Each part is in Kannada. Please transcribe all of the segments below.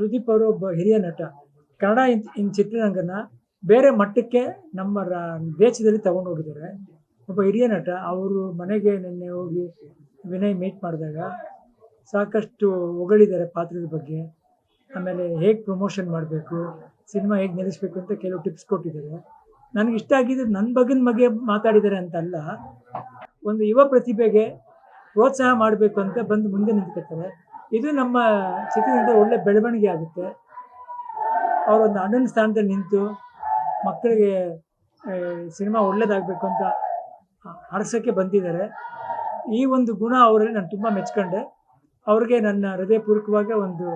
ಸುದೀಪ್ ಅವರು ಒಬ್ಬ ಹಿರಿಯ ನಟ. ಕನ್ನಡ ಇನ್ ಚಿತ್ರರಂಗನ ಬೇರೆ ಮಟ್ಟಕ್ಕೆ ನಮ್ಮ ದೇಶದಲ್ಲಿ ತಗೊಂಡು ಹೋಗಿದ್ದಾರೆ. ಒಬ್ಬ ಹಿರಿಯ ನಟ, ಅವರು ಮನೆಗೆ ನಿನ್ನೆ ಹೋಗಿ ವಿನಯ್ ಮೀಟ್ ಮಾಡಿದಾಗ ಸಾಕಷ್ಟು ಹೊಗಳಿದ್ದಾರೆ ಪಾತ್ರದ ಬಗ್ಗೆ. ಆಮೇಲೆ ಹೇಗೆ ಪ್ರಮೋಷನ್ ಮಾಡಬೇಕು, ಸಿನಿಮಾ ಹೇಗೆ ನಿಲ್ಲಿಸ್ಬೇಕು ಅಂತ ಕೆಲವು ಟಿಪ್ಸ್ ಕೊಟ್ಟಿದ್ದಾರೆ. ನನಗೆ ಇಷ್ಟ ಆಗಿದ್ದು ನನ್ನ ಬಗ್ಗಿನ ಬಗ್ಗೆ ಮಾತಾಡಿದ್ದಾರೆ ಅಂತಲ್ಲ, ಒಂದು ಯುವ ಪ್ರತಿಭೆಗೆ ಪ್ರೋತ್ಸಾಹ ಮಾಡಬೇಕು ಅಂತ ಬಂದು ಮುಂದೆ ನಿಂತ್ಕೊತಾರೆ. ಇದು ನಮ್ಮ ಚಿತ್ರದುರ್ಗದ ಒಳ್ಳೆ ಬೆಳವಣಿಗೆ ಆಗುತ್ತೆ. ಅವರೊಂದು ಅಣ್ಣನ ಸ್ಥಾನದಲ್ಲಿ ನಿಂತು ಮಕ್ಕಳಿಗೆ ಸಿನಿಮಾ ಒಳ್ಳೇದಾಗಬೇಕು ಅಂತ ಹರಸಕ್ಕೆ ಬಂದಿದ್ದಾರೆ. ಈ ಒಂದು ಗುಣ ಅವರಲ್ಲಿ ನಾನು ತುಂಬ ಮೆಚ್ಕೊಂಡೆ. ಅವ್ರಿಗೆ ನನ್ನ ಹೃದಯಪೂರ್ವಕವಾಗಿ ಒಂದು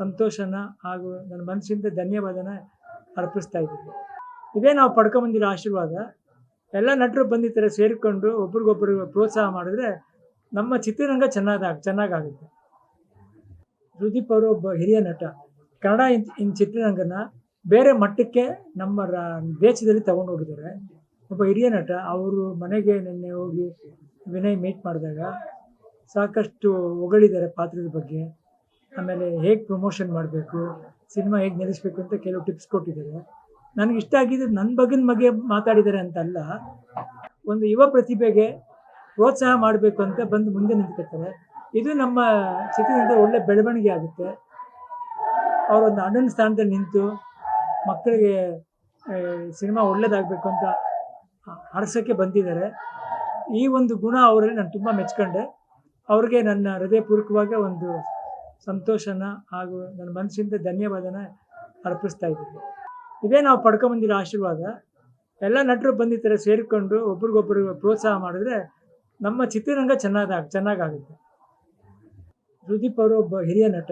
ಸಂತೋಷನ ಹಾಗೂ ನನ್ನ ಮನಸ್ಸಿಂದ ಧನ್ಯವಾದನ ಅರ್ಪಿಸ್ತಾ ಇದ್ದೀನಿ. ಇದೇ ನಾವು ಪಡ್ಕೊಂಬಂದಿರೋ ಆಶೀರ್ವಾದ. ಎಲ್ಲ ನಟರು ಬಂದಿದ್ದರೆ ಸೇರಿಕೊಂಡು ಒಬ್ರಿಗೊಬ್ರಿಗೆ ಪ್ರೋತ್ಸಾಹ ಮಾಡಿದ್ರೆ ನಮ್ಮ ಚಿತ್ರರಂಗ ಚೆನ್ನಾಗಿ ಚೆನ್ನಾಗಾಗುತ್ತೆ. ಸುದೀಪ್ ಅವರು ಒಬ್ಬ ಹಿರಿಯ ನಟ. ಕನ್ನಡ ಇನ್ ಚಿತ್ರರಂಗನ ಬೇರೆ ಮಟ್ಟಕ್ಕೆ ನಮ್ಮ ದೇಶದಲ್ಲಿ ತಗೊಂಡು ಹೋಗಿದ್ದಾರೆ. ಒಬ್ಬ ಹಿರಿಯ ನಟ, ಅವರು ಮನೆಗೆ ನಿನ್ನೆ ಹೋಗಿ ವಿನಯ್ ಮೀಟ್ ಮಾಡಿದಾಗ ಸಾಕಷ್ಟು ಹೊಗಳಿದ್ದಾರೆ ಪಾತ್ರದ ಬಗ್ಗೆ. ಆಮೇಲೆ ಹೇಗೆ ಪ್ರಮೋಷನ್ ಮಾಡಬೇಕು, ಸಿನಿಮಾ ಹೇಗೆ ನಿಲ್ಲಿಸ್ಬೇಕು ಅಂತ ಕೆಲವು ಟಿಪ್ಸ್ ಕೊಟ್ಟಿದ್ದಾರೆ. ನನಗೆ ಇಷ್ಟ ಆಗಿದ್ದು ನನ್ನ ಬಗ್ಗಿನ ಬಗ್ಗೆ ಮಾತಾಡಿದ್ದಾರೆ ಅಂತಲ್ಲ, ಒಂದು ಯುವ ಪ್ರತಿಭೆಗೆ ಪ್ರೋತ್ಸಾಹ ಮಾಡಬೇಕು ಅಂತ ಬಂದು ಮುಂದೆ ನಿಂತ್ಕೊತಾರೆ. ಇದು ನಮ್ಮ ಚಿತ್ರದಿಂದ ಒಳ್ಳೆ ಬೆಳವಣಿಗೆ ಆಗುತ್ತೆ. ಅವರೊಂದು ಅಣ್ಣನ ಸ್ಥಾನದಲ್ಲಿ ನಿಂತು ಮಕ್ಕಳಿಗೆ ಸಿನಿಮಾ ಒಳ್ಳೇದಾಗಬೇಕು ಅಂತ ಹರಸಕ್ಕೆ ಬಂದಿದ್ದಾರೆ. ಈ ಒಂದು ಗುಣ ಅವರಲ್ಲಿ ನಾನು ತುಂಬ ಮೆಚ್ಕೊಂಡೆ. ಅವ್ರಿಗೆ ನನ್ನ ಹೃದಯಪೂರ್ವಕವಾಗಿ ಒಂದು ಸಂತೋಷನ ಹಾಗೂ ನನ್ನ ಮನಸ್ಸಿಂದ ಧನ್ಯವಾದನ ಅರ್ಪಿಸ್ತಾ ಇದ್ದೀನಿ. ಇದೇ ನಾವು ಪಡ್ಕೊಂಬಂದಿರೋ ಆಶೀರ್ವಾದ. ಎಲ್ಲ ನಟರು ಬಂದಿದ್ದಾರೆ ಸೇರಿಕೊಂಡು ಒಬ್ರಿಗೊಬ್ರಿಗೆ ಪ್ರೋತ್ಸಾಹ ಮಾಡಿದ್ರೆ ನಮ್ಮ ಚಿತ್ರರಂಗ ಚೆನ್ನಾಗಿ ಚೆನ್ನಾಗಾಗುತ್ತೆ ಸುದೀಪ್ ಅವರು ಒಬ್ಬ ಹಿರಿಯ ನಟ.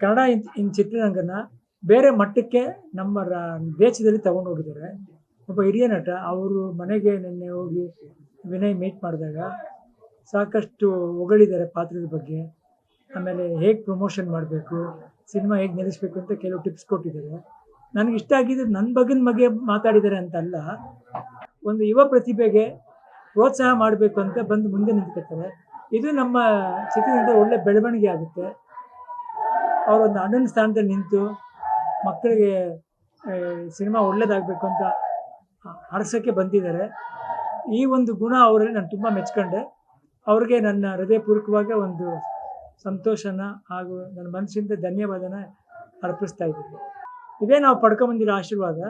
ಕನ್ನಡ ಇನ್ ಚಿತ್ರರಂಗನ ಬೇರೆ ಮಟ್ಟಕ್ಕೆ ನಮ್ಮ ದೇಶದಲ್ಲಿ ತಗೊಂಡು ಹೋಗಿದ್ದಾರೆ. ಒಬ್ಬ ಹಿರಿಯ ನಟ, ಅವರು ಮನೆಗೆ ನಿನ್ನೆ ಹೋಗಿ ವಿನಯ್ ಮೀಟ್ ಮಾಡಿದಾಗ ಸಾಕಷ್ಟು ಹೊಗಳಿದ್ದಾರೆ ಪಾತ್ರದ ಬಗ್ಗೆ. ಆಮೇಲೆ ಹೇಗೆ ಪ್ರಮೋಷನ್ ಮಾಡಬೇಕು, ಸಿನಿಮಾ ಹೇಗೆ ನಿಲ್ಲಿಸ್ಬೇಕು ಅಂತ ಕೆಲವು ಟಿಪ್ಸ್ ಕೊಟ್ಟಿದ್ದಾರೆ. ನನಗೆ ಇಷ್ಟ ಆಗಿದ್ದು ನನ್ನ ಬಗ್ಗಿನ ಬಗ್ಗೆ ಮಾತಾಡಿದ್ದಾರೆ ಅಂತಲ್ಲ, ಒಂದು ಯುವ ಪ್ರತಿಭೆಗೆ ಪ್ರೋತ್ಸಾಹ ಮಾಡಬೇಕು ಅಂತ ಬಂದು ಮುಂದೆ ನಿಂತ್ಕೊತಾರೆ. ಇದು ನಮ್ಮ ಚಿತ್ರದಿಂದ ಒಳ್ಳೆ ಬೆಳವಣಿಗೆ ಆಗುತ್ತೆ. ಅವರೊಂದು ಅಣ್ಣನ ಸ್ಥಾನದಲ್ಲಿ ನಿಂತು ಮಕ್ಕಳಿಗೆ ಸಿನಿಮಾ ಒಳ್ಳೇದಾಗಬೇಕು ಅಂತ ಹರಸಕ್ಕೆ ಬಂದಿದ್ದಾರೆ. ಈ ಒಂದು ಗುಣ ಅವರಲ್ಲಿ ನಾನು ತುಂಬ ಮೆಚ್ಕೊಂಡೆ. ಅವ್ರಿಗೆ ನನ್ನ ಹೃದಯಪೂರ್ವಕವಾಗಿ ಒಂದು ಸಂತೋಷನ ಹಾಗೂ ನನ್ನ ಮನಸ್ಸಿಂದ ಧನ್ಯವಾದನ ಅರ್ಪಿಸ್ತಾ ಇದ್ದೀನಿ. ಇದೇ ನಾವು ಪಡ್ಕೊಂಬಂದಿರೋ ಆಶೀರ್ವಾದ.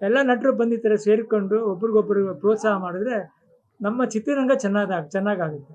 ಎಲ್ಲ ನಟರು ಬಂದಿದ್ದರೆ ಸೇರಿಕೊಂಡು ಒಬ್ರಿಗೊಬ್ರಿಗೆ ಪ್ರೋತ್ಸಾಹ ಮಾಡಿದ್ರೆ ನಮ್ಮ ಚಿತ್ರರಂಗ ಚೆನ್ನಾಗಿ ಚೆನ್ನಾಗಾಗುತ್ತೆ.